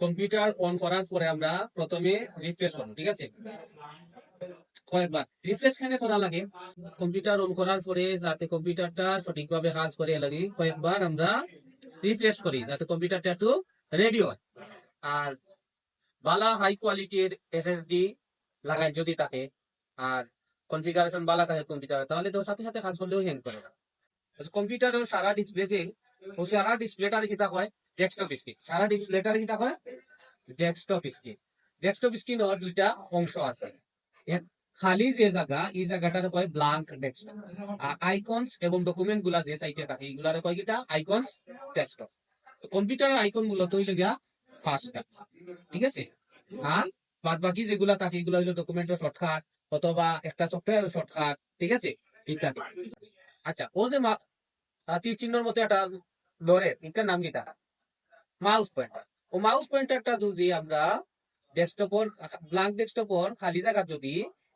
Computer on করার পরে আমরা প্রথমে রিফ্রেশ করব, ঠিক আছে? কয়েকবার। রিফ্রেশ কেন করা লাগে? কম্পিউটার অন করার পরে যাতে কম্পিউটারটা সঠিকভাবে কাজ করে লাগে, কয়েকবার আমরা রিফ্রেশ করি, যাতে কম্পিউটারটা একটু রেডি হয়। আর বালা হাই কোয়ালিটির এসএসডি লাগাই যদি থাকে, আর কনফিগারেশন বালা থাকে কম্পিউটার, তাহলে তো সাথে সাথে কাজ করলেও হ্যাং করে না। কম্পিউটারের সারা ডিসপ্লে যে সারা ডিসপ্লেটার কিতা হয় ডেস্কটপ স্ক্রিন সারা ডিসপ্লেটার কিতা হয় ডেস্কটপ স্ক্রিন ডেস্কটপ স্ক্রিন ওর দুইটা অংশ আছে। খালি যে জায়গা, এই জায়গাটার কয় ব্লাঙ্ক ডেস্কটপ আর আইকনস এবং ডকুমেন্টগুলা যে সাইটে থাকে এগুলার কয় কিটা? আইকনস ডেস্কটপ কম্পিউটারের আইকন মূলত হইল গিয়া ফার্স্টটা ঠিক আছে? আর বাদ বাকি যেগুলা থাকে, এগুলো হইল ডকুমেন্টের শর্টকাট অথবা একটা সফটওয়্যার শর্টকাট ঠিক আছে? ইত্যাদি। আচ্ছা ও যে তীর চিহ্নর মতো একটা লড়ে, এটার নাম কি মাউস পয়েন্টার ও মাউস পয়েন্টারটা যদি আমরা ডেস্কটপর ব্ল্যাঙ্ক ডেস্কটপর খালি জায়গা যদি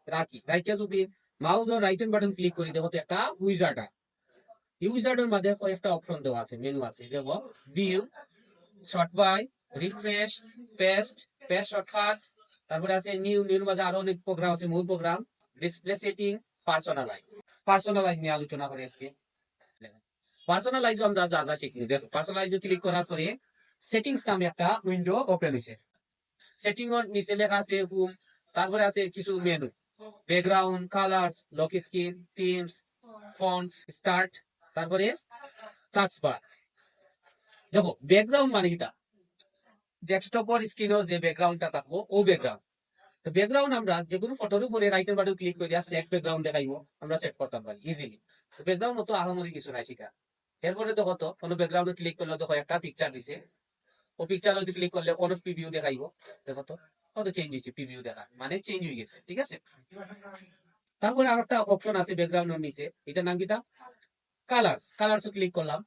রাখি রাখিয়া যদি মাউস ও রাইট হ্যান্ড বাটন ক্লিক করি, দেখো তো একটা উইজার্ড এই উইজার্ডের মধ্যে কয়েকটা অপশন দেওয়া আছে মেনু আছে দেখো view sort by refresh paste paste shortcut তারপরে আছে নিউ নিউর মাঝে আরও অনেক প্রোগ্রাম আছে, মূল program display setting personalise personalise নিয়ে আলোচনা করি আজকে। পার্সোনালাইজ আমরা যা যা শিখি দেখো পার্সোনালাইজ ক্লিক করার পরে সেটিংস নামে একটা উইন্ডো ওপেন হয়েছে সেটিং এর নিচে লেখা আছে হোম তারপরে আছে কিছু menu background colours lock screen themes fonts start তারপরে টাচ বার দেখো ব্যাকগ্রাউন্ড মানে কিটা ডেস্কটপের স্ক্রিনও যে ব্যাকগ্রাউন্ডটা থাকব, ও ব্যাকগ্রাউন্ড তো ব্যাকগ্রাউন্ড আমরা যে কোনো ফটোর উপরে রাইট বাটন ক্লিক করে সেট ব্যাকগ্রাউন্ড দেখাইবো, আমরা সেট করতাম পারি ইজিলি তো ব্যাকগ্রাউন্ড মতো আহামরি কিছু নাই শিখা। এরপরে দেখো তো, কোনো ব্যাকগ্রাউন্ডে ক্লিক করলে দেখো একটা পিকচার দিছে। ও পিকচার যদি ক্লিক করলে কোনো প্রিভিউ দেখাইবো। দেখো তো, কত চেঞ্জ হয়েছে প্রিভিউ দেখা। মানে চেঞ্জ হয়ে গেছে, ঠিক আছে? তারপরে আর একটা অপশন আছে ব্যাকগ্রাউন্ডের নিচে। এটার নাম কিটা কালার্স কালার্স ক্লিক করলাম।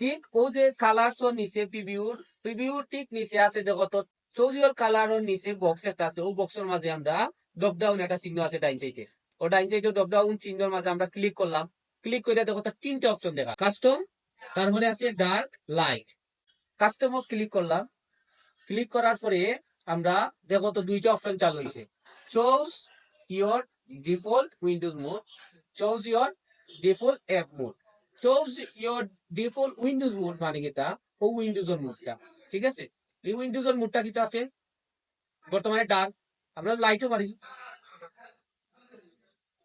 ঠিক ও যে কালার্স ওর নিচে প্রিভিউর প্রিভিউর ঠিক নিচে আছে, দেখো তো। সৌজিওর কালারের নিচে বক্স একটা আছে ও বক্সের মাঝে আমরা ড্রপ ডাউন একটা চিহ্ন আছে ডাইন সাইডে ও ডাইন সাইডে ড্রপ ডাউন চিহ্নের মাঝে আমরা ক্লিক করলাম। ক্লিক করে দেখো তার তিনটা অপশন দেখা। কাস্টম তারপরে আছে ডার্ক লাইট কাস্টম ক্লিক করলাম। ক্লিক করার পরে আমরা দেখো তো দুইটা অপশন চালু হয়েছে choose your default Windows mode choose your default app mode choose your default Windows mode মানে কিটা? ও উইন্ডোজের মোডটা ঠিক আছে? এই উইন্ডোজের মোডটা কিটা আছে? বর্তমানে ডার্ক আমরা লাইটও মারি।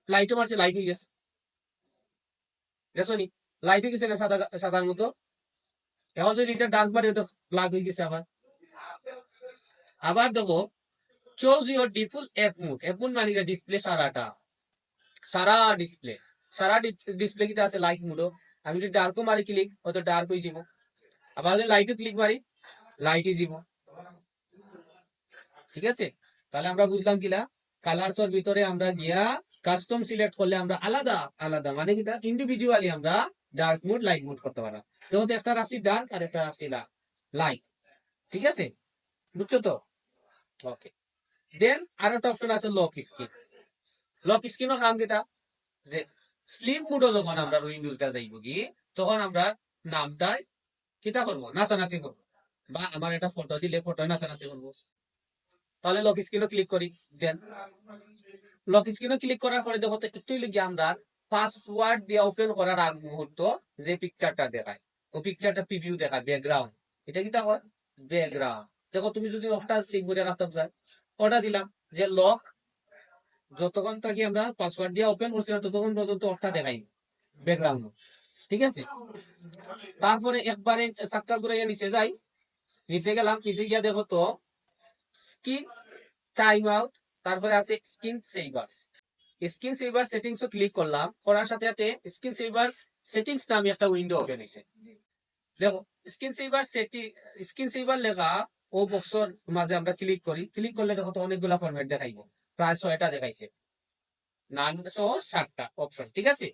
লাইটও মারছে লাইট হয়ে গেছে। দেখছ নি? লাইট হয়ে গেছে না সাদা সাদার মতো? এখন যদি এটা মারি ওটা ব্ল্যাক হয়ে গেছে আবার আবার দেখো choose your default app mode app mode মানে ডিসপ্লে সারাটা। সারা ডিসপ্লে সারা ডিসপ্লে কিটা আছে? লাইট মোডও আমি যদি ডার্কও মারি ক্লিক হয়তো ডার্ক হয়ে যাব। আবার যদি লাইটও ক্লিক মারি লাইটই দিব ঠিক আছে? তাহলে আমরা বুঝলাম কিলা কালারস এর ভিতরে আমরা গিয়া কাস্টম সিলেক্ট করলে আমরা আলাদা আলাদা। মানে কিটা ইন্ডিভিজুয়ালি আমরা ডার্ক মুড লাইট মুড করতে পারলাম যেহেতু একটা রাশি ডার্ক আর একটা রাশি লাইট ঠিক আছে? বুঝছ তো? ওকে দেন আর একটা অপশন আছে লক স্ক্রিন লক স্ক্রিনের কাম কিটা যে স্লিপ মোডও যখন আমরা উইন্ডোজটা যাইব কি, তখন আমরা নামটাই কিটা করব? নাচানাচি করব। বা আমার একটা ফটো দিলে ফটো নাচানাচি করব। তাহলে লক স্ক্রিনও ক্লিক করি। দেন লক স্ক্রিনও ক্লিক করার পরে দেখো তো একটুই লিখি আমরা পাসওয়ার্ড দিয়ে ওপেন করার আগ মুহূর্ত যে পিকচারটা দেখায় ও পিকচারটা প্রিভিউ দেখায় ব্যাকগ্রাউন্ড এটা কিটা হয় ব্যাকগ্রাউন্ড দেখো, তুমি যদি লকটা সেভ করে রাখতাম স্যার ওটা দিলাম যে লক যতক্ষণ থাকি আমরা পাসওয়ার্ড দিয়ে ওপেন করছিলাম ততক্ষণ পর্যন্ত অফটা দেখাই ব্যাকগ্রাউন্ড ঠিক আছে? তারপরে একবারে সাক্কা করে নিচে যাই। নিচে গেলাম, নিচে গিয়া দেখো তো স্ক্রিন টাইম আউট তারপরে আছে screen saver screen saver settings click করলাম, করার সাথে সাথে স্ক্রিন সেভার সেটিংস নামে একটা উইন্ডো ওপেন হয়েছে। দেখো screen saver setting screen saver লেখা ও বক্সর মাঝে আমরা ক্লিক করি। ক্লিক করলে দেখো তো অনেকগুলা ফরম্যাট দেখাইবো। প্রায় ছয়টা দেখাইছে। নাম সহ সাতটা অপশন ঠিক আছে?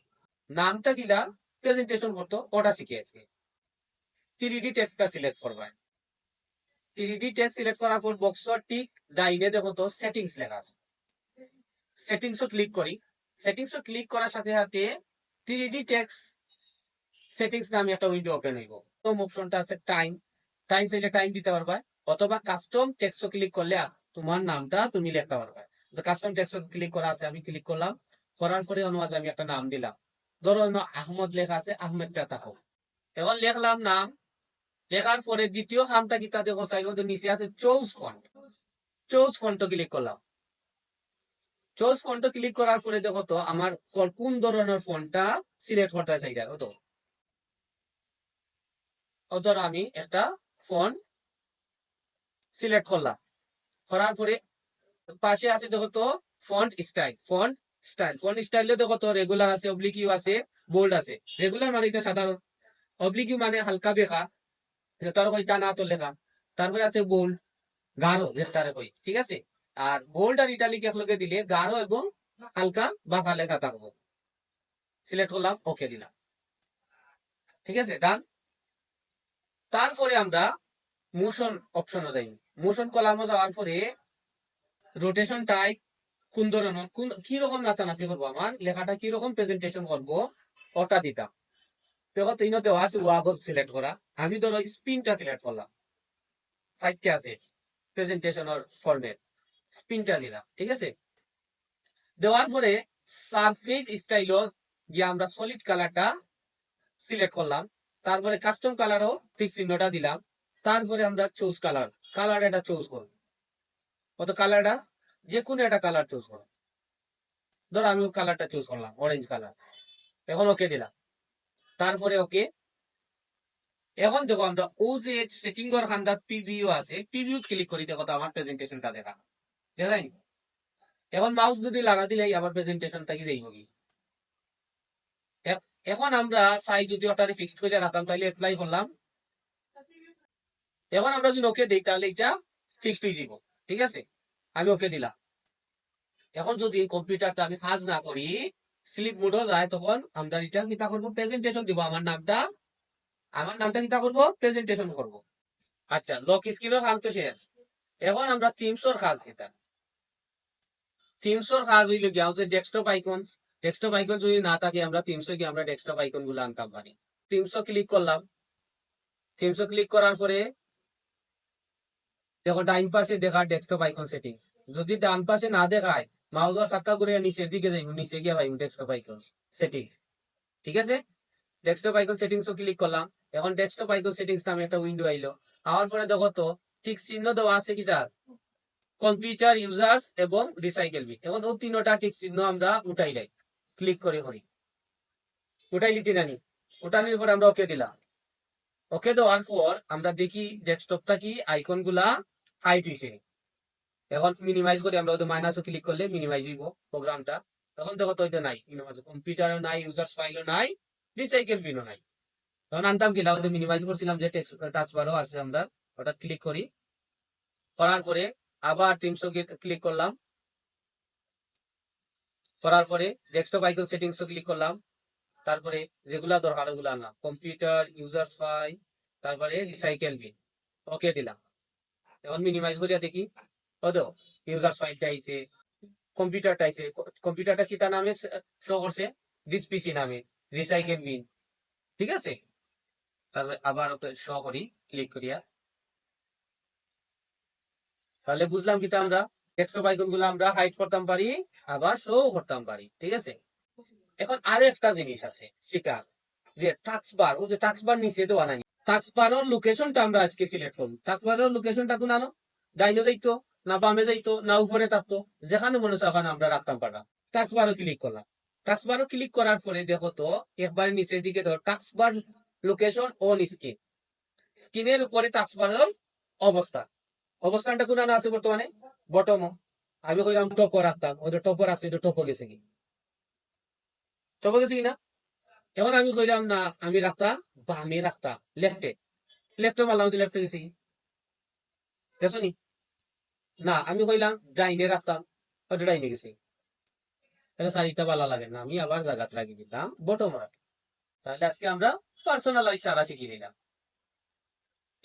নামটা কিলা প্রেজেন্টেশন করতো, ওটা শিখিয়েছে। থ্রি ডি টেক্সটটা সিলেক্ট করবা। থ্রি ডি টেক্সট সিলেক্ট করার পর বক্সর টিক ডাইনে দেখো তো সেটিংস লেখা আছে। সেটিংসও ক্লিক করি। সেটিংসও ক্লিক করার সাথে সাথে থ্রি ডি টেক্সট সেটিংস নামে একটা উইন্ডো ওপেন হইব। প্রথম অপশনটা আছে টাইম টাইম চাইলে টাইম দিতে পারবা। অথবা কাস্টম টেক্সট ক্লিক করলে তোমার নামটা তুমি লিখতে পারবে। কাস্টম টেক্সট ক্লিক করা আছে, আমি ক্লিক করলাম। করার পরে অনুবাদ আমি একটা নাম দিলাম। ধরো আহমদ লেখা আছে, আহমেদ আহমেদটা থাকো এখন লিখলাম নাম। লেখার পরে দ্বিতীয় খামটা কি তাদের চাইব নিচে আছে choose font choose font click করলাম। চৌস ফন্ট ক্লিক করার পরে দেখো তো, আমার কোন ধরনের ফন্টটা সিলেক্ট করতে চাই ও তো। ও আমি একটা ফন্ট সিলেক্ট করলাম। করার পরে পাশে আছে দেখো তো font style font style font স্টাইলে দেখো তো রেগুলার আছে অবলিকিউ আছে বোল্ড আছে। রেগুলার মানে এটা সাধারণ। অবলিকিউ মানে হালকা বেখা যেটার কই, টানা তো লেখা। তারপরে আছে বোল্ড গাঢ় যেটারে কই, ঠিক আছে? আর বোল্ড আর ইটালিক একলগে দিলে গাঢ় এবং হালকা বাঁকা লেখা থাকব। সিলেক্ট করলাম ওকে দিলাম। ঠিক আছে ডান তারপরে আমরা মোশন অপশনে যাই মোশন কলামে যাওয়ার পরে রোটেশন টাইপ কোন ধরনের, কোন, কি রকম নাচানাচি করব আমার? লেখাটা কি রকম প্রেজেন্টেশন করব? ওটা দিতাম। দেখো, তিনও দেওয়া আছে ওয়াবল সিলেক্ট করা। আমি ধরো স্পিনটা সিলেক্ট করলাম। সাইডটা আছে প্রেজেন্টেশনের ফর্মেট স্পিনটা দিলাম ঠিক আছে? দেওয়ার পরে সারফেস স্টাইলও গিয়ে আমরা সলিড কালারটা সিলেক্ট করলাম। তারপরে কাস্টম কালারও ঠিক চিহ্নটা দিলাম। তারপরে আমরা চুজ কালার কালার এটা চুজ করব। কত কালারটা যে কোনো একটা কালার চুজ করো। ধর আমি কালারটা চুজ করলাম অরেঞ্জ কালার এখন ওকে দিলাম। তারপরে ওকে এখন দেখো আমরা ও যে সেটিং এর খান্দার পিভিউ আছে। পিভিউ ক্লিক করি দেখো তো আমার প্রেজেন্টেশনটা দেখা। দেখাই এখন মাউস যদি লাগা আবার প্রেজেন্টেশনটা কি যাইব কি? এখন আমরা সাইজ যদি ফিক্সড করে তাহলে অ্যাপ্লাই করলাম। এখন আমরা যদি ওকে তাহলে এটা ফিক্সড হয়ে যাব ঠিক আছে? আমি ওকে দিলাম। এখন যদি কম্পিউটারটা আমি কাজ না করি স্লিপ মোডও যায়, তখন আমরা এটা কিতা করব? প্রেজেন্টেশন দিব। আমার নামটা আমার নামটা কিতা করব? প্রেজেন্টেশন করব। আচ্ছা লক স্ক্রিনও কাম তো শেষ। এখন আমরা টিমসর কাজ কিতা টিমসর কাজ হইলে গিয়া যে ডেস্কটপ আইকন ডেস্কটপ আইকন যদি না থাকে আমরা টিমসে গিয়ে আমরা ডেস্কটপ আইকনগুলো আনতাম পারি টিমসও ক্লিক করলাম। টিমসও ক্লিক করার পরে, দেখো ডাইন পাশে দেখা ডেস্কটপ আইকন সেটিংস যদি ডান পাশে না দেখায় মাউজার সাক্কা করে নিচের দিকে যাই নিচে গিয়ে পাইব ডেস্কটপ আইকন সেটিংস ঠিক আছে? ডেস্কটপ আইকন সেটিংস ক্লিক করলাম। এখন ডেস্কটপ আইকন সেটিংস নামে একটা উইন্ডো আইলো। আওয়ার পরে দেখো তো, ঠিক চিহ্ন দেওয়া আছে কি তার কম্পিউটার ইউজার্স এবং রিসাইকেল বি। এখন ও তিনটা ঠিক চিহ্ন আমরা উঠাই লাই ক্লিক করে করি। উঠাই লিছি নানি উঠানোর পরে আমরা ওকে দিলাম। ওকে দেওয়ার পর আমরা দেখি ডেস্কটপটা কি আইকনগুলা হাইট হয়েছে এখন মিনিমাইজ করে, আমরা ওদের মাইনাসে ক্লিক করলে মিনিমাইজ হইব প্রোগ্রামটা। তখন দেখো তো নাই মিনিমাইজ কম্পিউটারও নাই, ইউজার্স ফাইলও নাই, রিসাইকেল বিনও নাই। তখন আনতাম কি ওদের মিনিমাইজ করছিলাম যে টাচ বারও আছে আমরা। ওটা ক্লিক করি। করার পরে আবার টিমসও ক্লিক করলাম। করার পরে ডেস্কটপ আইকন সেটিংসও ক্লিক করলাম। তারপরে যেগুলা দরকার ওগুলো আনলাম। কম্পিউটার ইউজার্স ফাইল তারপরে রিসাইকেল বিন ওকে দিলাম। এখন মিনিমাইজ করিয়া দেখি। কত? ইউজার ফাইলটা আইছে কম্পিউটারটা আইছে। কম্পিউটারটা কিতা নামে? শো করছে দিস পিসি নামে। রিসাইকেল বিন ঠিক আছে? তারপরে আবার ওকে শো করি ক্লিক করিয়া। তাহলে বুঝলাম কিতা আমরা? গুলো আমরা হাইড করতাম পারি, আবার শো করতাম পারি, ঠিক আছে? এখন আরেকটা জিনিস আছে সেটা যে বার ও যে বার নিচে দেওয়া নাই। লোকেশনটা আমরা আজকে সিলেক্ট করব। লোকেশনটা কোন আনো? যাইতো, না বামে যাইতো, না উপরে থাকতো যেখানে মনে হচ্ছে ওখানে আমরা রাখতাম পারলাম টাক্স বারও ক্লিক করলাম। টাক্স বারও ক্লিক করার পরে দেখো তো, একবার নিচের দিকে ধর taskbar location on screen স্ক্রিনের উপরে টাক্স বারের অবস্থান অবস্থানটা কোন আছে বর্তমানে? বটম আমি কইলাম টপ রাখতাম। ওই টপ রাখছি ওটা টপ গেছে কি? টপ গেছে কি না এখন আমি কইলাম, না, আমি রাখতাম বামে রাখতাম লেফটে লেফটে মারলাম তো লেফটে গেছি দেখছ নি? না, আমি কইলাম, ডাইনে রাখতাম। ওটা ডাইনে গেছে। তাহলে চারিটা ভালো লাগে না, আমি আবার জায়গাত লাগিয়ে দিলাম বটম রাখ। তাহলে আজকে আমরা পার্সোনাল ইশারা শিখিয়ে নিলাম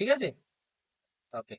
ঠিক আছে? ওকে